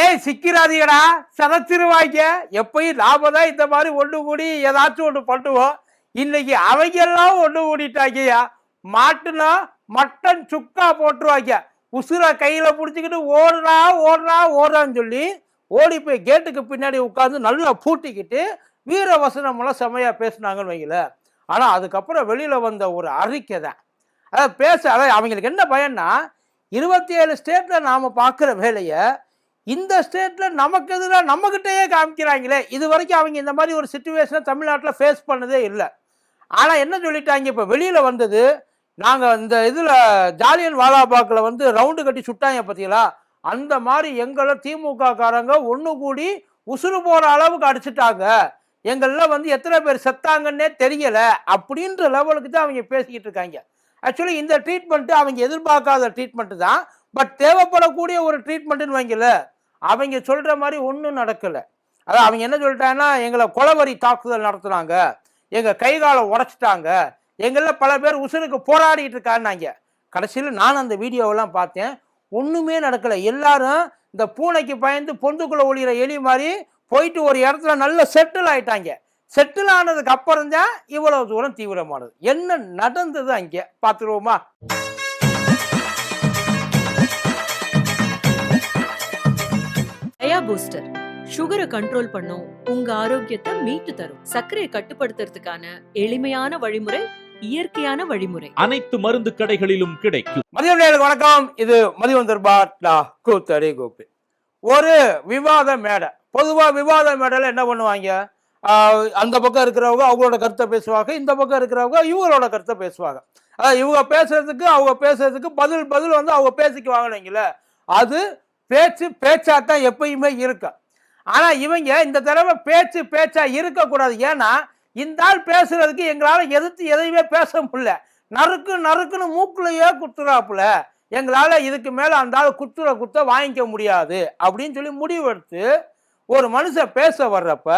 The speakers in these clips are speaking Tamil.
ஏய் சிக்கிறாதீங்கடா. சதச்சிருவாங்க எப்பயும் நாம தான் இந்த மாதிரி ஒன்று கூடி ஏதாச்சும் ஒன்று பண்ணுவோம். இன்னைக்கு அவங்க எல்லாம் ஒன்று கூடிட்டாங்கய்யா. மாட்டுனா மட்டன் சுக்கா போட்டுருவாங்க. உசுரை கையில் பிடிச்சிக்கிட்டு ஓடுறா ஓடுறா ஓடுறான்னு சொல்லி ஓடி போய் கேட்டுக்கு பின்னாடி உட்காந்து நல்லா பூட்டிக்கிட்டு வீர வசனமெல்லாம் செம்மையாக பேசுனாங்கன்னு வைங்கள. ஆனால் அதுக்கப்புறம் வெளியில் வந்த ஒரு அறிக்கை தான். அதை பேச அதாவது அவங்களுக்கு என்ன பயன்னா இருபத்தி ஏழு ஸ்டேட்டில் நாம் பார்க்குற வேலையை இந்த ஸ்டேட்டில் நமக்கு எதிராக நம்மக்கிட்டேயே காமிக்கிறாங்களே. இது வரைக்கும் அவங்க இந்த மாதிரி ஒரு சுச்சுவேஷனை தமிழ்நாட்டில் ஃபேஸ் பண்ணதே இல்லை. ஆனால் என்ன சொல்லிட்டாங்க? இப்போ வெளியில் வந்தது நாங்கள் இந்த இதில் ஜாலியன் வாலாபாக்கில் வந்து ரவுண்டு கட்டி சுட்டாங்க பார்த்தீங்களா அந்த மாதிரி எங்களை திமுக காரங்க ஒன்று கூடி உசுறு போகிற அளவுக்கு அடிச்சிட்டாங்க. எங்களில் வந்து எத்தனை பேர் செத்தாங்கன்னே தெரியலை அப்படின்ற லெவலுக்கு தான் அவங்க பேசிக்கிட்டு இருக்காங்க. ஆக்சுவலி இந்த ட்ரீட்மெண்ட்டு அவங்க எதிர்பார்க்காத ட்ரீட்மெண்ட்டு தான். பட் தேவைப்படக்கூடிய ஒரு ட்ரீட்மெண்ட்டுன்னு வைங்கல அவங்க சொல்கிற மாதிரி ஒன்றும் நடக்கலை. அதான் அவங்க என்ன சொல்லிட்டாங்கன்னா எங்களை கொலவரி தாக்குதல் நடத்துனாங்க. எங்கள் கை காலை உடச்சிட்டாங்க. எங்களில் பல பேர் உசுருக்கு போராடிட்டு இருக்காருனாங்க கடைசியில் நான் அந்த வீடியோவெல்லாம் பார்த்தேன். ஒன்றுமே நடக்கலை. எல்லாரும் இந்த பூனைக்கு பயந்து பொந்துக்குள்ளே ஒளிகிற எலி மாதிரி போயிட்டு ஒரு இடத்துல நல்ல செட்டில் ஆயிட்டாங்க. செட்டில் ஆனதுக்கு அப்புறம் தான் இவ்வளவு தூரம் தீவிரமானது. என்ன நடந்தது அங்கே? பார்த்துருவோமா? பூஸ்டர் சுகரை கண்ட்ரோல் பண்ணும் உங்க ஆரோக்கியத்தை மீட்டு தரும். சர்க்கரையை கட்டுப்படுத்துறதுக்கான எளிமையான வழிமுறை இயற்கையான வழிமுறை. அனைத்து மருந்து கடைகளிலும் கிடைக்கும். மதியம் வணக்கம். இது மதியம் தர்பார் நான் கூத்தடி கோபி. ஒரு விவாத மேடை. பொதுவாக விவாத மேடையில் என்ன பண்ணுவாங்க? அந்த பக்கம் இருக்கிறவங்க அவங்களோட கருத்தை பேசுவாங்க இந்த பக்கம் இருக்கிறவங்க இவங்களோட கருத்தை பேசுவாங்க. அதாவது இவங்க பேசுறதுக்கு அவங்க பேசுறதுக்கு பதில் பதில் வந்து அவங்க பேசிக்குவாங்கன்னு அது பேச்சு பேச்சா தான் எப்பயுமே இருக்கும் ஆனால் இவங்க இந்த தடவை பேச்சு பேச்சா இருக்கக்கூடாது. ஏன்னா இந்த ஆள் பேசுறதுக்கு எங்களால் எதிர்த்து எதையுமே பேச முடியல. நறுக்கு நறுக்குன்னு மூக்குலையே குத்துறாப்புல. எங்களால் இதுக்கு மேலே அந்த ஆள் குத்துற குத்த வாங்கிக்க முடியாது அப்படின்னு சொல்லி முடிவெடுத்து ஒரு மனுஷன் பேச வர்றப்ப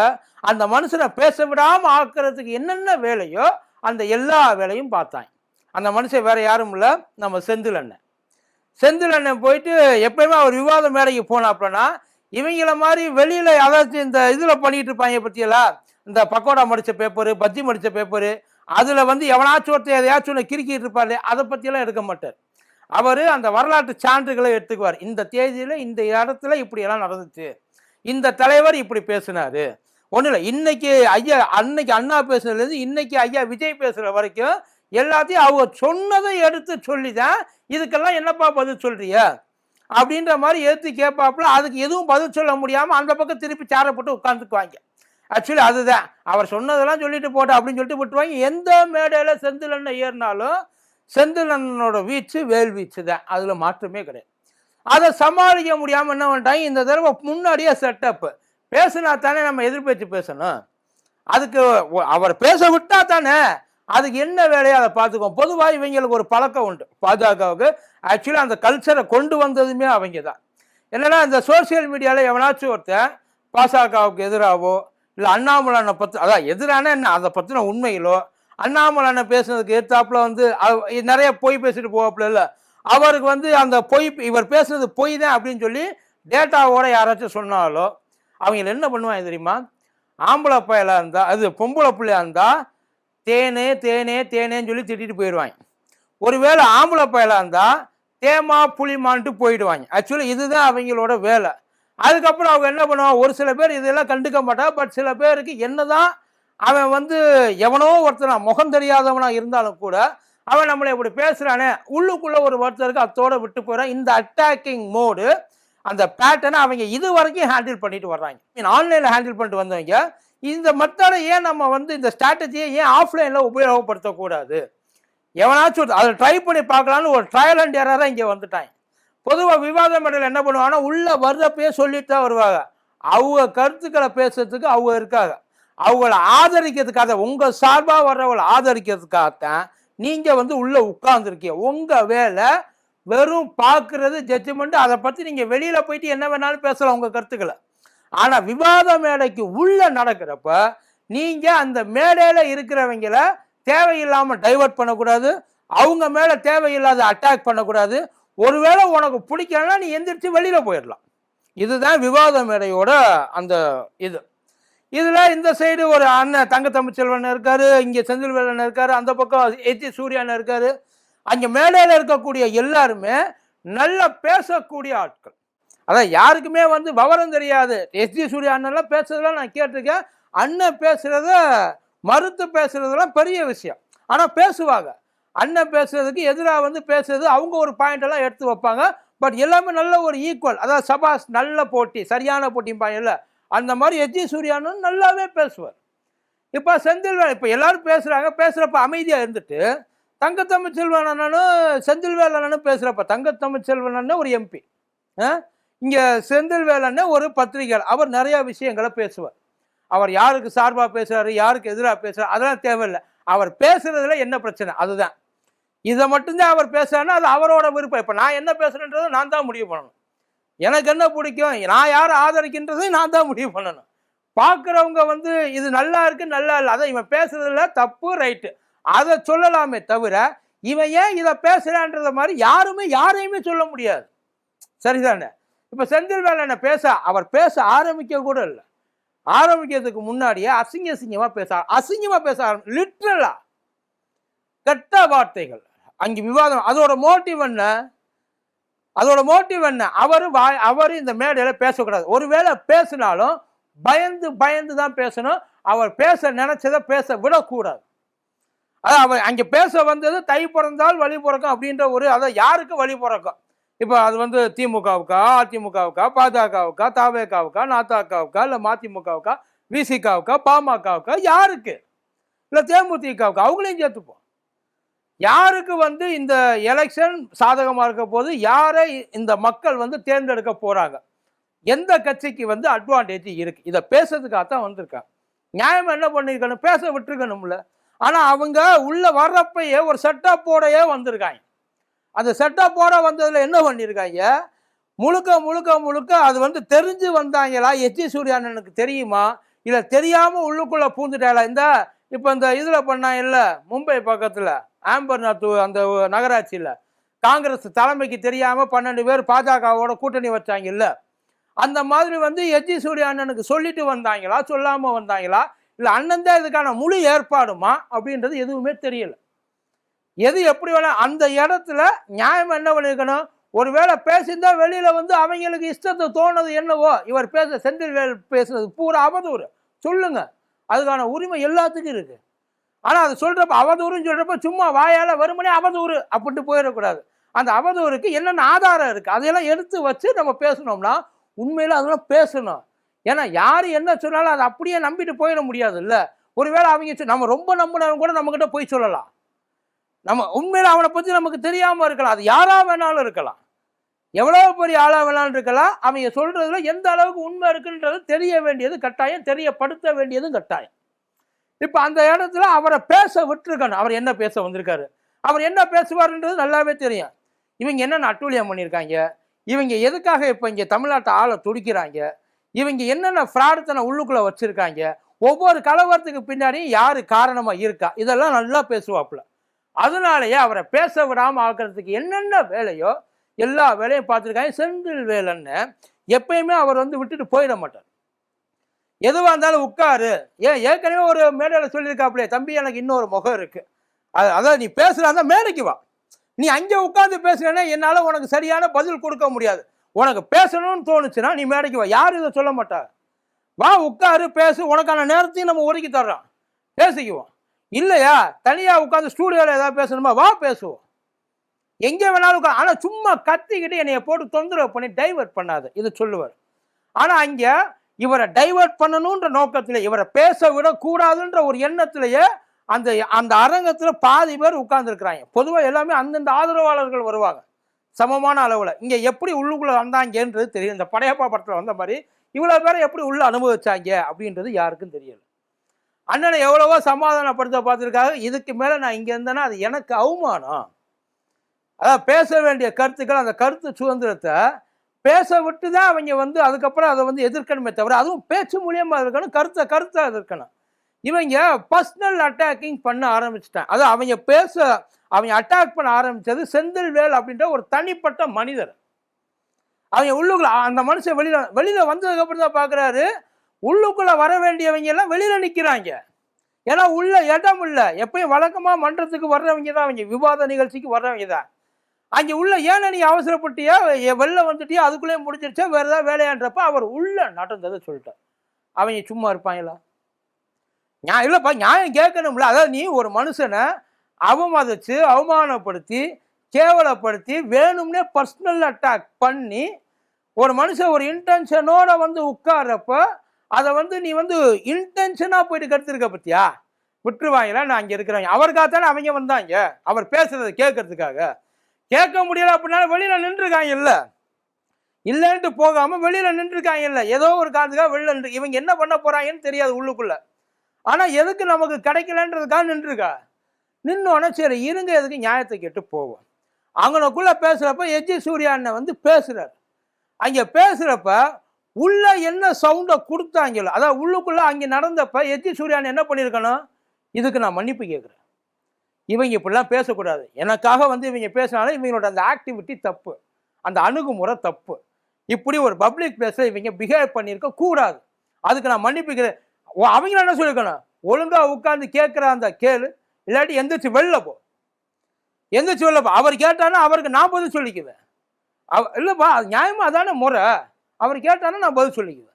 அந்த மனுஷனை பேச விடாமல் ஆக்கிறதுக்கு என்னென்ன வேலையோ அந்த எல்லா வேலையும் பார்த்தாங்க அந்த மனுஷன் வேற யாரும் இல்லை. நம்ம செந்தில் அண்ணன். செந்தில் அண்ணன் போயிட்டு எப்பயுமே அவர் விவாத மேடைக்கு போனாப்லன்னா இவங்கள மாதிரி வெளியில அதாச்சும் இந்த இதுல பண்ணிட்டு இருப்பாங்க பற்றியெல்லாம் இந்த பக்கோடா மடிச்ச பேப்பரு பஜ்ஜி மடிச்ச பேப்பரு அதுல வந்து எவனாச்சும் ஒருத்தர் எதையாச்சும் ஒன்று கிறுக்கிட்டு இருப்பாரு அதை பத்தியெல்லாம் எடுக்க மாட்டார். அவர் அந்த வரலாற்று சான்றுகளை எடுத்துக்குவார். இந்த தேதியில இந்த இடத்துல இப்படியெல்லாம் நடந்துச்சு. இந்த தலைவர் இப்படி பேசினாரு. ஒன்றும் இல்லை இன்னைக்கு ஐயா அன்னைக்கு அண்ணா பேசுனதுலேருந்து இன்னைக்கு ஐயா விஜய் பேசுகிற வரைக்கும் எல்லாத்தையும் அவங்க சொன்னதை எடுத்து சொல்லி தான் இதுக்கெல்லாம் என்னப்பா பதில் சொல்றிய? அப்படின்ற மாதிரி எடுத்து கேட்பாப்புல அதுக்கு எதுவும் பதில் சொல்ல முடியாமல் அந்த பக்கம் திருப்பி சேரை போட்டு உட்காந்துக்குவாங்க ஆக்சுவலி அதுதான். அவர் சொன்னதெல்லாம் சொல்லிட்டு போட்டு அப்படின்னு சொல்லிட்டு விட்டுருவாங்க. எந்த மேடையில் செந்திலண்ணை ஏறினாலும் செந்திலண்ணனோட வீச்சு வேல் வீச்சு தான் அதில் மாற்றமே கிடையாது. அதை சமாளிக்க முடியாமல் என்ன பண்ணிட்டாங்க? இந்த தடவை முன்னாடியே செட்டப் பேசுனா தானே நம்ம எதிர்பேச்சு பேசணும். அதுக்கு அவர் பேச விட்டா தானே அதுக்கு என்ன வேலையோ அதை பார்த்துக்குவோம் பொதுவாக இவங்களுக்கு ஒரு பழக்கம் உண்டு. பாஜகவுக்கு ஆக்சுவலாக அந்த கல்ச்சரை கொண்டு வந்ததுமே அவங்க தான் என்னன்னா இந்த சோஷியல் மீடியாவில் எவனாச்சும் ஒருத்தன் பாஜகவுக்கு எதிராகவோ இல்லை அண்ணாமலானை பற்றி அதான் எதிரான என்ன? அதை பற்றின உண்மைகளோ அண்ணாமலானை பேசுனதுக்கு ஏற்றாப்புல வந்து நிறைய பொய் பேசிட்டு போவாப்புல இல்லை. அவருக்கு வந்து அந்த பொய் இவர் பேசுனது பொய் தான் அப்படின்னு சொல்லி டேட்டாவோட யாராச்சும் சொன்னாலோ அவங்க என்ன பண்ணுவாங்க தெரியுமா? ஆம்பளை பயலாக இருந்தால் அது பொம்பளை பிள்ளையா இருந்தால் தேனே தேனே தேனேன்னு சொல்லி திட்டிட்டு போயிடுவாங்க. ஒருவேளை ஆம்பளை பயலாக இருந்தால் தேமா புளிமான்ட்டு போயிடுவாங்க. ஆக்சுவலி இதுதான் அவங்களோட வேலை. அதுக்கப்புறம் அவங்க என்ன பண்ணுவாங்க? ஒரு சில பேர் இதெல்லாம் கண்டுக்க மாட்டா பட் சில பேருக்கு என்னதான் அவன் வந்து எவனோ ஒருத்தனா முகம் தெரியாதவனா இருந்தாலும் கூட அவன் நம்மளை இப்படி பேசுகிறானே உள்ளுக்குள்ளே ஒரு ஒருத்தருக்கு அத்தோட விட்டு போயிடான் இந்த அட்டாக்கிங் மோடு அந்த பேட்டர்னை அவங்க இது வரைக்கும் ஹேண்டில் பண்ணிட்டு வர்றாங்க. மீன் ஆன்லைனில் ஹேண்டில் பண்ணிட்டு வந்தவங்க இந்த மெத்தடை ஏன் நம்ம வந்து இந்த ஸ்ட்ராட்டஜியை ஏன் ஆஃப்லைனில் உபயோகப்படுத்தக்கூடாது? எவனாச்சும் அதை ட்ரை பண்ணி பார்க்கலான்னு ஒரு ட்ரையல் அண்ட் எரராக இங்கே வந்துட்டாங்க பொதுவாக விவாத மேடையில் என்ன பண்ணுவாங்கன்னா உள்ளே வர்றப்பயே சொல்லிட்டு தான் வருவாங்க. அவங்க கருத்துக்களை பேசுறதுக்கு அவங்க இருக்காங்க. அவங்கள ஆதரிக்கிறதுக்காக உங்கள் சார்பாக வர்றவங்களை ஆதரிக்கிறதுக்காகத்தான் நீங்கள் வந்து உள்ளே உட்கார்ந்துருக்கீங்க. உங்கள் வேலை வெறும் பார்க்குறது ஜட்ஜ்மெண்ட் அதை பற்றி நீங்கள் வெளியில் போயிட்டு என்ன வேணாலும் பேசலாம் உங்கள் கருத்துக்களை. ஆனால் விவாத மேடைக்கு உள்ளே நடக்கிறப்ப நீங்கள் அந்த மேடையில் இருக்கிறவங்கள தேவையில்லாமல் டைவர்ட் பண்ணக்கூடாது. அவங்க மேலே தேவையில்லாத அட்டாக் பண்ணக்கூடாது. ஒருவேளை உனக்கு பிடிக்கலன்னா நீ எந்திரிச்சு வெளியில் போயிடலாம். இதுதான் விவாத மேடையோட அந்த இது. இதில் இந்த சைடு ஒரு அண்ணன் தங்க தமிழ்ச்செல்வன் இங்கே இங்க செந்தில்வேலன் இருக்கார் அந்த பக்கம் ஏத்தி சூர்யான் இருக்கார். அங்கே மேடையில் இருக்கக்கூடிய எல்லாருமே நல்லா பேசக்கூடிய ஆட்கள். அதான் யாருக்குமே வந்து விவரம் தெரியாது. எஸ்டி சூர்யா அண்ணன்லாம் பேசுறதெல்லாம் நான் கேட்டிருக்கேன். அண்ணன் பேசுறத மறுத்து பேசுறதெல்லாம் பெரிய விஷயம். ஆனால் பேசுவாங்க. அண்ணன் பேசுறதுக்கு எதிராக வந்து பேசுறது அவங்க ஒரு பாயிண்ட் எல்லாம் எடுத்து வைப்பாங்க. பட் எல்லாமே நல்ல ஒரு ஈக்குவல் அதாவது சபாஸ் நல்ல போட்டி சரியான போட்டிம்பாங்கல்ல அந்த மாதிரி எஜி சூர்யானும் நல்லாவே பேசுவார். இப்போ செந்தில்வேல் இப்போ எல்லாரும் பேசுகிறாங்க பேசுகிறப்ப அமைதியாக இருந்துட்டு தங்கத்தமிழ் செல்வன் அண்ணனும் செந்தில்வேல் அண்ணனும் பேசுகிறப்ப தங்கத்தமிழ் செல்வன் அண்ணன் ஒரு எம்பி இங்கே செந்தில்வேல் அண்ணன் ஒரு பத்திரிகையாளர் அவர் நிறையா விஷயங்களை பேசுவார். அவர் யாருக்கு சார்பாக பேசுகிறாரு யாருக்கு எதிராக பேசுகிறார் அதெல்லாம் தேவையில்லை. அவர் பேசுகிறதுல என்ன பிரச்சனை? அதுதான். இதை மட்டும்தான் அவர் பேசுறாருன்னா அது அவரோட விருப்பம். இப்போ நான் என்ன பேசுகிறேன்றதை நான் தான் முடிவு பண்ணணும். எனக்கு என்ன பிடிக்கும்? நான் யாரை ஆதரிக்கின்றதையும் நான் தான் முடிவு பண்ணணும். பார்க்குறவங்க வந்து இது நல்லா இருக்கு நல்லா இல்லை. அதை இவன் பேசுறதுல தப்பு ரைட்டு. அதை சொல்லலாமே தவிர இவன் ஏன் இதை பேசுகிறான்றத மாதிரி யாருமே யாரையுமே சொல்ல முடியாது. சரிதானே? இப்போ செந்தில் வேலனை பேச அவர் பேச ஆரம்பிக்க கூட இல்லை. ஆரம்பிக்கிறதுக்கு முன்னாடியே அசிங்க அசிங்கமாக பேச அசிங்கமாக பேச ஆரம்பி லிட்ரலா கெட்ட வார்த்தைகள். அங்கே விவாதம் அதோட மோட்டிவ் என்ன? அதோட மோட்டிவ் என்ன? அவர் வாய் அவர் இந்த மேடையில் பேசக்கூடாது. ஒருவேளை பேசினாலும் பயந்து பயந்து தான் பேசணும். அவர் பேச நினைச்சதை பேச விடக்கூடாது. அதான் அவர் அங்கே பேச வந்தது தை பிறந்தால் வழி பிறக்கும் அப்படின்ற ஒரு அதை யாருக்கு வழி பிறக்கும்? இப்போ அது வந்து திமுகவுக்கா அதிமுகவுக்கா பாஜகவுக்கா தாவேகாவுக்கா நாத்தாக்காவுக்கா இல்லை மதிமுகவுக்கா விசிகாவுக்கா பாமகவுக்கா யாருக்கு? இல்லை தேமுதிகவுக்கா அவங்களையும் சேர்த்துப்போம். யாருக்கு வந்து இந்த எலெக்ஷன் சாதகமாக இருக்க போது யாரை இந்த மக்கள் வந்து தேர்ந்தெடுக்க போகிறாங்க எந்த கட்சிக்கு வந்து அட்வான்டேஜ் இருக்குது இதை பேசுறதுக்காகத்தான் வந்திருக்காங்க. நியாயம் என்ன பண்ணியிருக்கணும் பேச விட்டுருக்கணும்ல. ஆனால் அவங்க உள்ளே வர்றப்பயே ஒரு செட்டப்போடையே வந்திருக்காங்க. அந்த செட்டப் போட வந்ததில் என்ன பண்ணியிருக்காங்க முழுக்க முழுக்க முழுக்க அது வந்து தெரிஞ்சு வந்தாங்களா? எச்சி சூர்யானனுக்கு தெரியுமா? இல்லை தெரியாமல் உள்ளுக்குள்ளே பூந்துட்டாளா? இந்த இப்போ இந்த இதில் பண்ணாங்க இல்லை மும்பை பக்கத்தில் ஆம்பர்நாத் அந்த நகராட்சியில். காங்கிரஸ் தலைமைக்கு தெரியாமல் பன்னெண்டு பேர் பாஜகவோட கூட்டணி வச்சாங்க இல்லை அந்த மாதிரி வந்து எச்சி சூர்யா அண்ணனுக்கு சொல்லிட்டு வந்தாங்களா? சொல்லாமல் வந்தாங்களா? இல்லை அண்ணன் தான் இதுக்கான முழு ஏற்பாடுமா? அப்படின்றது எதுவுமே தெரியல. எது எப்படி வேணா அந்த இடத்துல நியாயம் என்ன பண்ணியிருக்கணும் ஒருவேளை பேசியிருந்தா வெளியில் வந்து அவங்களுக்கு இஷ்டத்தை தோணுது என்னவோ இவர் பேச செந்தில்வேல் பேசுனது பூரா அவதூறு. சொல்லுங்க. அதுக்கான உரிமை எல்லாத்துக்கும் இருக்குது ஆனால் அது சொல்கிறப்ப அவதூறுன்னு சொல்கிறப்ப சும்மா வாயால் வருமனே அவதூறு அப்படின்ட்டு போயிடக்கூடாது. அந்த அவதூறுக்கு என்னென்ன ஆதாரம் இருக்குது அதையெல்லாம் எடுத்து வச்சு நம்ம பேசணும்னா உண்மையில் அதெல்லாம் பேசணும். ஏன்னா யார் என்ன சொன்னாலும் அதை அப்படியே நம்பிட்டு போயிட முடியாது இல்லை ஒருவேளை அவங்க நம்ம ரொம்ப நம்பினவங்க கூட நம்மக்கிட்ட போய் சொல்லலாம். நம்ம உண்மையில் அவனை பற்றி நமக்கு தெரியாமல் இருக்கலாம். அது யாராக வேணாலும் இருக்கலாம். எவ்வளோ பெரிய ஆளாக வேணாலும் இருக்கலாம். அவங்க சொல்கிறதுல எந்த அளவுக்கு உண்மை இருக்குன்றது தெரிய வேண்டியது கட்டாயம் தெரியப்படுத்த வேண்டியதும் கட்டாயம். இப்போ அந்த இடத்துல அவரை பேச விட்டுருக்கணும். அவர் என்ன பேச வந்திருக்காரு? அவர் என்ன பேசுவாருன்றது நல்லாவே தெரியும். இவங்க என்னென்ன அட்டூழியம் பண்ணியிருக்காங்க? இவங்க எதுக்காக இப்போ இங்கே தமிழ்நாட்டை ஆளை துடிக்கிறாங்க? இவங்க என்னென்ன ஃப்ராடுத்தனை உள்ளுக்குள்ளே வச்சுருக்காங்க? ஒவ்வொரு கலவரத்துக்கு பின்னாடியும் யார் காரணமாக இருக்கா? இதெல்லாம் நல்லா பேசுவாப்புல. அதனாலயே அவரை பேச விடாமல் ஆக்கிறதுக்கு என்னென்ன வேலையோ எல்லா வேலையும் பார்த்துருக்காங்க. செந்தில் வேலைன்னு எப்பயுமே அவர் வந்து விட்டுட்டு போயிட மாட்டார். எதுவாக இருந்தாலும் உட்காரு. ஏன்? ஏற்கனவே ஒரு மேடையில் சொல்லியிருக்காப்புலையே தம்பி எனக்கு இன்னொரு முகம் இருக்குது அது அதான் நீ பேசுறாந்தா மேடைக்கு வா. நீ அங்கே உட்காந்து பேசுறேன்னா என்னால் உனக்கு சரியான பதில் கொடுக்க முடியாது. உனக்கு பேசணும்னு தோணுச்சுன்னா நீ மேடைக்கு வா. யாரும் இதை சொல்ல மாட்டாங்க வா உட்காரு பேசு. உனக்கான நேரத்தையும் நம்ம ஒதுக்கி தர்றோம். பேசிக்குவோம். இல்லையா? தனியாக உட்காந்து ஸ்டூடியோவில் ஏதாவது பேசணுமா? வா பேசுவோம். எங்கே வேணாலும் உட்கா ஆனால் சும்மா கத்திக்கிட்டு என்னைய போட்டு தொந்தரவு பண்ணி டைவர்ட் பண்ணாது. இது சொல்லுவார். ஆனால் அங்கே இவரை டைவர்ட் பண்ணணுன்ற நோக்கத்தில் இவரை பேச விடக்கூடாதுன்ற ஒரு எண்ணத்திலேயே அந்த அந்த அரங்கத்தில் பாதி பேர் உட்கார்ந்துருக்குறாங்க. பொதுவாக எல்லாமே அந்தந்த ஆதரவாளர்கள் வருவாங்க. சமமான அளவில். இங்கே எப்படி உள்ளுக்குள்ளே வந்தாங்கன்றது தெரியும் இந்த படையப்பா படத்தில் வந்த மாதிரி இவ்வளோ பேரை எப்படி உள்ளே அனுபவிச்சாங்க அப்படின்றது யாருக்கும் தெரியல. அண்ணனை எவ்வளவோ சமாதானப்படுத்த பார்த்துருக்காங்க இதுக்கு மேலே நான் இங்கே இருந்தேன்னா அது எனக்கு அவமானம். அதான் பேச வேண்டிய கருத்துக்கள் அந்த கருத்து சுதந்திரத்தை பேச விட்டு தான் அவங்க வந்து அதுக்கப்புறம் அதை வந்து எதிர்க்கணுமே தவிர அதுவும் பேச்சு மூலியமாக இருக்கணும் கருத்தை கருத்தாக எதிர்க்கணும். இவங்க பர்சனல் அட்டாக்கிங் பண்ண ஆரம்பிச்சிட்டாங்க. அது அவங்க பேச அவங்க அட்டாக் பண்ண ஆரம்பிச்சது செந்தில்வேல் அப்படின்ற ஒரு தனிப்பட்ட மனிதர். அவங்க உள்ளுக்குள்ள அந்த மனுஷன் வெளியில் வெளியில் வந்ததுக்கப்புறம் தான் பார்க்குறாரு உள்ளுக்குள்ள வர வேண்டியவங்க எல்லாம் வெளியில நிக்கிறாங்க. ஏன்னா உள்ள இடம் இல்ல. எப்பயும் வழக்கமா மன்றத்துக்கு வர்றவங்க தான். அவங்க விவாத நிகழ்ச்சிக்கு வர்றவங்க தான். அங்க உள்ள ஏன் நீ அவசரப்பட்டியா? வெளில வந்துட்டியா? அதுக்குள்ளேயே முடிஞ்சிருச்சா? வேற ஏதாவது வேலையான்றப்ப அவர் உள்ள நடந்ததை சொல்லிட்டார். அவங்க சும்மா இருப்பாங்களா? நான் இல்லைப்பா நியாயம் கேட்கணும்ல. அதாவது நீ ஒரு மனுஷனை அவமதிச்சு அவமானப்படுத்தி கேவலப்படுத்தி வேணும்னே பர்சனல் அட்டாக் பண்ணி ஒரு மனுஷன் ஒரு இன்டென்ஷனோட வந்து உட்கார்றப்ப அதை வந்து நீ வந்து இன்டென்ஷனாக போயிட்டு கருத்துருக்க பத்தியா? விட்டுருவாங்களா நான் அங்கே இருக்கிறவங்க அவருக்காகத்தானே அவங்க வந்தாங்க. அவர் பேசுறதை கேட்கறதுக்காக. கேட்க முடியல அப்படின்னாலும் வெளியில் நின்றுருக்காங்க இல்லை. இல்லைன்ட்டு போகாமல் வெளியில் நின்றுருக்காங்க இல்லை. ஏதோ ஒரு காரணத்துக்காக வெளியில் நின்று இவங்க என்ன பண்ண போகிறாங்கன்னு தெரியாது உள்ளுக்குள்ள. ஆனால் எதுக்கு நமக்கு கிடைக்கலன்றதுக்காக நின்றுருக்கா? நின்னோடனே சரி இருங்க எதுக்கு நியாயத்தை கேட்டு போவோம். அவங்களுக்குள்ளே பேசுகிறப்ப எஜி சூர்யா அண்ணன் வந்து பேசுகிறார் அங்கே பேசுகிறப்ப உள்ளே என்ன சவுண்டை கொடுத்தாங்களோ அதாவது உள்ளுக்குள்ளே அங்கே நடந்தப்ப எத்தி சூர்யான் என்ன பண்ணியிருக்கணும்? இதுக்கு நான் மன்னிப்பு கேட்குறேன். இவங்க இப்படிலாம் பேசக்கூடாது. எனக்காக வந்து இவங்க பேசினாலும் இவங்களோட அந்த ஆக்டிவிட்டி தப்பு. அந்த அணுகுமுறை தப்பு. இப்படி ஒரு பப்ளிக் பிளேஸில் இவங்க பிஹேவ் பண்ணியிருக்க கூடாது. அதுக்கு நான் மன்னிப்பு கேட்கிறேன். ஓ, அவங்கள என்ன சொல்லியிருக்கணும்? ஒழுங்காக உட்காந்து கேட்குற அந்த கேளு இல்லாட்டி எந்திரிச்சு வெளில போ. எந்திரிச்சு வெளில போ. அவர் கேட்டானா அவருக்கு நான் பதில் சொல்லிக்குவேன். அவ இல்லைப்பா அது நியாயமாக தானே முறை? அவர் கேட்டானா நான் பதில் சொல்லிக்குவேன்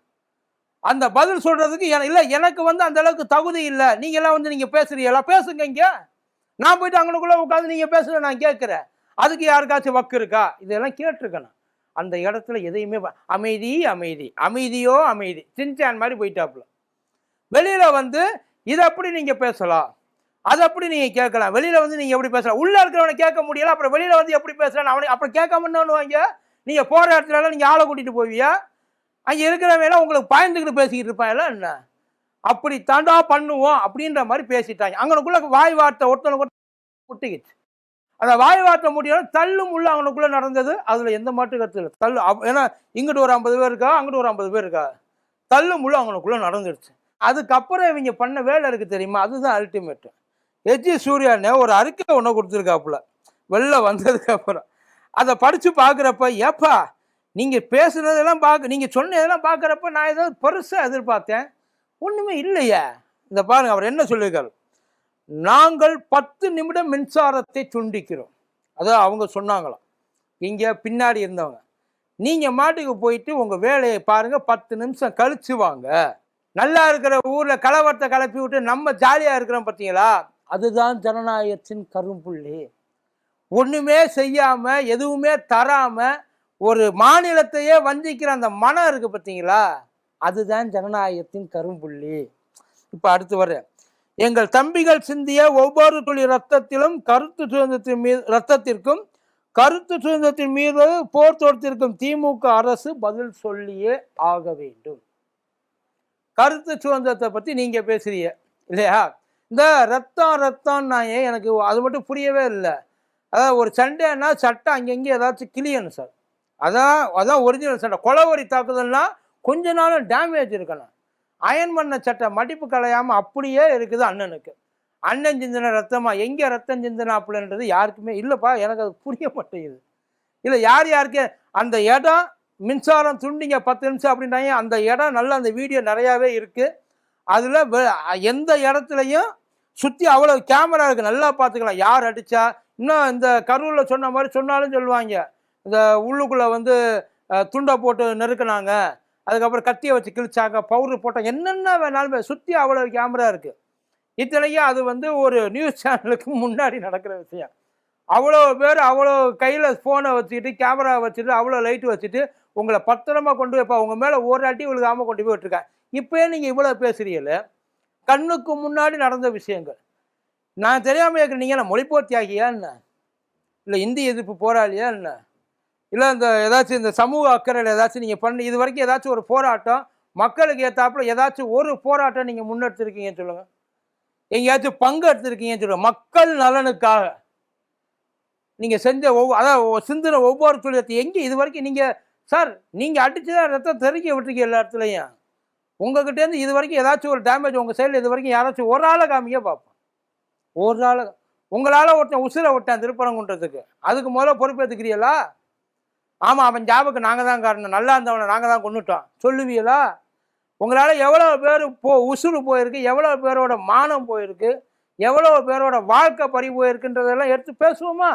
அந்த பதில் சொல்கிறதுக்கு என இல்லை எனக்கு வந்து அந்த அளவுக்கு தகுதி இல்லை. நீங்களாம் வந்து நீங்கள் பேசுறீங்களா? பேசுங்க இங்கே. நான் போயிட்டு அங்கனுக்குள்ளே உட்காந்து நீங்கள் பேசுகிற நான் கேட்குறேன். அதுக்கு யாருக்காச்சும் வக்கு இருக்கா? இதெல்லாம் கேட்டிருக்கணும். அந்த இடத்துல எதையுமே அமைதி அமைதி. அமைதியோ அமைதி. சின்சான் மாதிரி போயிட்டாப்புல. வெளியில் வந்து இதை அப்படி நீங்கள் பேசலாம்? அதை அப்படி நீங்கள் கேட்கலாம்? வெளியில் வந்து நீங்கள் எப்படி பேசலாம்? உள்ளே இருக்கிறவனை கேட்க முடியல அப்புறம் வெளியில் வந்து எப்படி பேசலாம் அவனை அப்புறம் கேட்காம என்ன பண்ணுவாங்க? நீங்கள் போகிற இடத்துலலாம் நீங்கள் ஆளை கூட்டிகிட்டு போவியா? அங்கே இருக்கிறவங்களாம் உங்களுக்கு பயந்துக்கிட்டு பேசிக்கிட்டு இருப்பாங்களா என்ன? அப்படி தாண்டா பண்ணுவோம் அப்படின்ற மாதிரி பேசிட்டாங்க. அங்கனுக்குள்ளே வாய் வார்த்தை ஒருத்தனுக்கு ஒட்டிக்கிச்சு அந்த வாய் வார்த்தை முடியும் தள்ளும் உள்ள அவனுக்குள்ளே நடந்தது. அதில் எந்த மாட்டு கருத்து இல்லை. தள்ளு அவ- ஏன்னா இங்கிட்டு ஒரு ஐம்பது பேர் இருக்கா? அங்கிட்டு ஒரு ஐம்பது பேர் இருக்கா? தள்ளும் உள்ள அவனுக்குள்ளே நடந்துருச்சு. அதுக்கப்புறம் இவங்க பண்ண வேலை இருக்குது தெரியுமா? அதுதான் அல்டிமேட் எஜி சூர்யானே ஒரு அறிக்கை ஒன்று கொடுத்துருக்காப்புல. வெளில வந்ததுக்கப்புறம் அதை படித்து பார்க்குறப்ப ஏப்பா நீங்கள் பேசுனதெல்லாம் பார்க்க நீங்கள் சொன்னதெல்லாம் பார்க்குறப்ப நான் ஏதாவது பெருசாக எதிர்பார்த்தேன். ஒன்றுமே இல்லையே. இந்த பாருங்கள் அவர் என்ன சொல்லியிருக்காரு? நாங்கள் பத்து நிமிடம் மின்சாரத்தை துண்டிக்கிறோம். அதான் அவங்க சொன்னாங்களாம். இங்கே பின்னாடி இருந்தவங்க. நீங்கள் மாட்டுக்கு போயிட்டு உங்கள் வேலையை பாருங்கள் பத்து நிமிஷம் கழிச்சு வாங்க. நல்லா இருக்கிற ஊரில் கலவரத்தை கிளப்பி விட்டு நம்ம ஜாலியாக இருக்கிறோம் பார்த்தீங்களா? அதுதான் ஜனநாயகத்தின் கரும்புள்ளி. ஒன்றுமே செய்யாமல் எதுவுமே தராமல் ஒரு மாநிலத்தையே வஞ்சிக்கிற அந்த மனம் இருக்கு பார்த்தீங்களா? அதுதான் ஜனநாயகத்தின் கரும்புள்ளி. இப்போ அடுத்து வர்றேன். எங்கள் தம்பிகள் சிந்திய ஒவ்வொரு துளி ரத்தத்திலும் கருத்து சுதந்திரத்தின் மீது ரத்தத்திற்கும் கருத்து சுதந்திரத்தின் மீது போர் தொடுத்திருக்கும் திமுக அரசு பதில் சொல்லியே ஆக வேண்டும். கருத்து சுதந்திரத்தை பற்றி நீங்கள் பேசுறீங்க இல்லையா? இந்த ரத்தம் ரத்தம் நான் ஏன் எனக்கு அது மட்டும் புரியவே இல்லை. அதாவது ஒரு சண்டைன்னா சட்டை அங்கங்கே ஏதாச்சும் கிளியணும் சார். அதான் அதான் ஒரிஜினல் சட்டை. கொலவரி தாக்குதல்னா கொஞ்ச நாளும் டேமேஜ் இருக்கணும். அயன் பண்ண சட்டை மடிப்பு கலையாமல் அப்படியே இருக்குது அண்ணனுக்கு. அண்ணன் சிந்தின ரத்தமா எங்கே ரத்தம் சிந்தினாப்புலன்றது யாருக்குமே இல்லைப்பா எனக்கு அது புரிய மாட்டேங்குது. இல்லை யார் யாருக்கு அந்த இடம் மின்சாரம் துண்டிங்க பத்து நிமிஷம் அப்படின்றாங்க அந்த இடம் நல்ல அந்த வீடியோ நிறையாவே இருக்குது அதில் எந்த இடத்துலையும் சுற்றி அவ்வளோ கேமரா இருக்குது நல்லா பார்த்துக்கலாம். யார் அடித்தா இன்னும் இந்த கரூரில் சொன்ன மாதிரி சொன்னாலும் சொல்லுவாங்க. இந்த உள்ளுக்குள்ளே வந்து துண்டை போட்டு நெருக்கினாங்க. அதுக்கப்புறம் கத்தியை வச்சு கிழிச்சாங்க பவுடர் போட்டாங்க என்னென்ன வேணாலுமே சுற்றி அவ்வளோ கேமரா இருக்குது இத்தனைக்கும் அது வந்து ஒரு நியூஸ் சேனலுக்கு முன்னாடி நடக்கிற விஷயம். அவ்வளோ பேர் அவ்வளோ கையில் ஃபோனை வச்சுக்கிட்டு கேமரா வச்சுட்டு அவ்வளோ லைட் வச்சுட்டு உங்களை பத்திரமா கொண்டு போய் இப்போ உங்கள் மேலே ஒரு அடி விழுகாம கொண்டு போய் விட்டுருக்கேன் இப்போயே நீங்கள் இவ்வளோ பேசுகிறீங்களே கண்ணுக்கு முன்னாடி நடந்த விஷயங்கள். நான் தெரியாமல் இருக்கிற நீங்கள் என்ன மொழிப்போர் தியாகியா என்ன? இல்லை இந்தி எதிர்ப்பு போராளியா என்ன? இல்லை இந்த ஏதாச்சும் இந்த சமூக அக்கறையில் ஏதாச்சும் நீங்கள் பண்ணி இது வரைக்கும் ஏதாச்சும் ஒரு போராட்டம் மக்களுக்கு ஏற்றாப்புல ஏதாச்சும் ஒரு போராட்டம் நீங்கள் முன்னெடுத்துருக்கீங்கன்னு சொல்லுங்கள் எங்கேயாச்சும் பங்கு எடுத்துருக்கீங்கன்னு சொல்லுங்கள் மக்கள் நலனுக்காக. நீங்கள் செஞ்ச ஒவ்வொரு அதான் சிந்தின ஒவ்வொரு துளியத்தை எங்கே இது வரைக்கும் நீங்கள் சார் நீங்கள் அடித்து தான் ரத்தம் தெறிக்க விட்டுருக்கீங்க எல்லா இடத்துலையும். உங்ககிட்டேருந்து இது வரைக்கும் ஏதாச்சும் ஒரு டேமேஜ் உங்கள் சைடில் இது வரைக்கும் யாராச்சும் ஒரு ஆளை காமிக்க பார்ப்போம். ஒரு நாள் உங்களால் ஒருத்தன் உசுரை விட்டான் திருப்பரங்குன்றதுக்கு அதுக்கு முதல்ல பொறுப்பேற்றுக்கிறீங்களா ஆமாம் அவன் ஜாபுக்கு நாங்கள் தான் காரணம். நல்லா இருந்தவனை நாங்கள் தான் கொண்டுட்டோம் சொல்லுவீங்களா? உங்களால் எவ்வளோ பேர் போ உசுறு போயிருக்கு எவ்வளோ பேரோட மானம் போயிருக்கு எவ்வளோ பேரோட வாழ்க்கை பறி போயிருக்குன்றதெல்லாம் எடுத்து பேசுவோமா?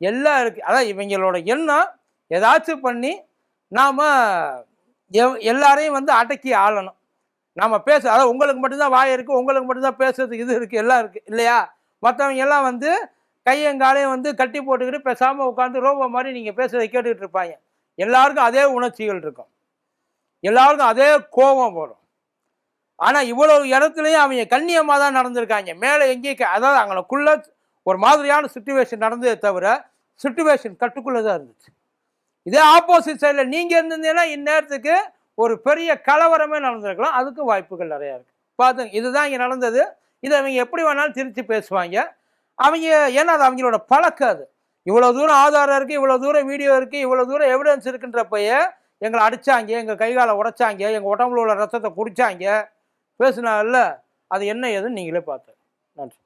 எல்லாம் இருக்குது அதான் இவங்களோட எண்ணம். ஏதாச்சும் பண்ணி நாம் எவ் எல்லாரையும் வந்து அடக்கி ஆளணும். நம்ம பேச அதாவது உங்களுக்கு மட்டும்தான் வாய் இருக்குது உங்களுக்கு மட்டும்தான் பேசுறதுக்கு இது இருக்குது எல்லாம் இருக்குது இல்லையா? மற்றவங்க எல்லாம் வந்து கையங்காலையும் வந்து கட்டி போட்டுக்கிட்டு பேசாமல் உட்காந்து ரோபோ மாதிரி நீங்கள் பேசுகிறத கேட்டுக்கிட்டு இருப்பாங்க. எல்லாருக்கும் அதே உணர்ச்சிகள் இருக்கும். எல்லாருக்கும் அதே கோபம் வரும். ஆனால் இவ்வளவு இடத்துலையும் அவங்க கண்ணியமாக தான் நடந்திருக்காங்க. மேலே எங்கேயும் அதாவது அவங்களுக்குள்ள ஒரு மாதிரியான சுச்சுவேஷன் நடந்ததே தவிர சுச்சுவேஷன் கட்டுக்குள்ளே தான் இருந்துச்சு. இதே ஆப்போசிட் சைடில் நீங்கள் இருந்திருந்தீங்கன்னா இந்நேரத்துக்கு ஒரு பெரிய கலவரமே நடந்திருக்கலாம். அதுக்கு வாய்ப்புகள் நிறையா இருக்குது பார்த்துங்க இதுதான் இங்கே நடந்தது. இதை அவங்க எப்படி வேணாலும் திருச்சி பேசுவாங்க. அவங்க ஏன்னா அது அவங்களோட பழக்கம் அது. இவ்வளோ தூரம் ஆதாரம் இருக்குது இவ்வளோ தூரம் வீடியோ இருக்குது இவ்வளோ தூரம் எவிடன்ஸ் இருக்குன்றப்பயே எங்களை அடித்தாங்க எங்கள் கைகாலை உடைச்சாங்க எங்கள் உடம்புல உள்ள ரத்தத்தை குடித்தாங்க பேசுனால அது என்ன ஏதுன்னு நீங்களே பார்த்து. நன்றி.